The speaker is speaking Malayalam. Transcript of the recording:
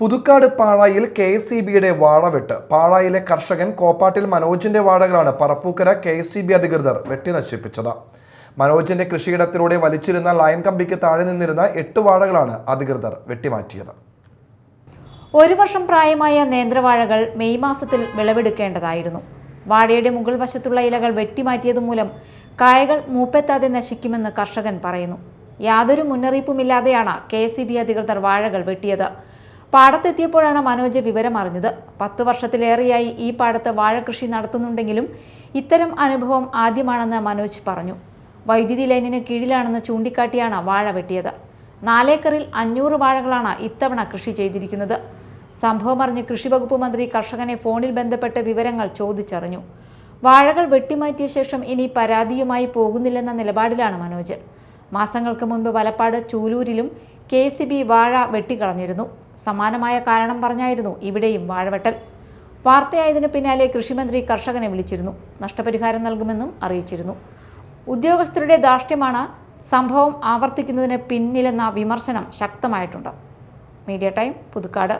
പുതുക്കാട് പാഴായിൽ കെ എസ് സി ബിയുടെ വാഴവെട്ട് പാഴായിലെ കർഷകൻ കോപ്പാട്ടിൽ മനോജിന്റെ വാഴകളാണ് Parappukkara K S C B അധികൃതർ വെട്ടിനശിപ്പിച്ചത്. മനോജിന്റെ കൃഷിയിടത്തിലൂടെ വലിച്ചിരുന്ന ലയൻ കമ്പിക്ക് താഴെ നിന്നിരുന്ന എട്ട് വാഴകളാണ് അധികൃതർ വെട്ടിമാറ്റിയത്. ഒരു വർഷം പ്രായമായ നേന്ത്രവാഴകൾ മെയ് മാസത്തിൽ വിളവെടുക്കേണ്ടതായിരുന്നു. വാഴയുടെ മുകൾ വശത്തുള്ള ഇലകൾ വെട്ടിമാറ്റിയത് മൂലം കായകൾ മൂപ്പെത്താതെ നശിക്കുമെന്ന് കർഷകൻ പറയുന്നു. യാതൊരു മുന്നറിയിപ്പുമില്ലാതെയാണ് കെ എസ് അധികൃതർ വാഴകൾ വെട്ടിയത്. പാടത്തെത്തിയപ്പോഴാണ് മനോജ് വിവരം അറിഞ്ഞത്. പത്ത് വർഷത്തിലേറെയായി ഈ പാടത്ത് വാഴകൃഷി നടത്തുന്നുണ്ടെങ്കിലും ഇത്തരം അനുഭവം ആദ്യമാണെന്ന് മനോജ് പറഞ്ഞു. വൈദ്യുതി ലൈനിന് കീഴിലാണെന്ന് ചൂണ്ടിക്കാട്ടിയാണ് വാഴ വെട്ടിയത്. നാലേക്കറിൽ അഞ്ഞൂറ് വാഴകളാണ് ഇത്തവണ കൃഷി ചെയ്തിരിക്കുന്നത്. സംഭവം അറിഞ്ഞ് കൃഷിവകുപ്പ് മന്ത്രി കർഷകനെ ഫോണിൽ ബന്ധപ്പെട്ട് വിവരങ്ങൾ ചോദിച്ചറിഞ്ഞു. വാഴകൾ വെട്ടിമാറ്റിയ ശേഷം ഇനി പരാതിയുമായി പോകുന്നില്ലെന്ന നിലപാടിലാണ് മനോജ്. മാസങ്ങൾക്ക് മുൻപ് വലപ്പാട് ചൂലൂരിലും കെ സി ബി വാഴ വെട്ടിക്കളഞ്ഞിരുന്നു. സമാനമായ കാരണം പറഞ്ഞായിരുന്നു ഇവിടെയും വാഴവെട്ടൽ. വാർത്തയായതിനു പിന്നാലെ കൃഷിമന്ത്രി കർഷകനെ വിളിച്ചിരുന്നു. നഷ്ടപരിഹാരം നൽകുമെന്നും അറിയിച്ചിരുന്നു. ഉദ്യോഗസ്ഥരുടെ ധാർഷ്ട്യമാണ് സംഭവം ആവർത്തിക്കുന്നതിന് പിന്നിലെന്ന വിമർശനം ശക്തമായിട്ടുണ്ട്. Media time Puthukkad.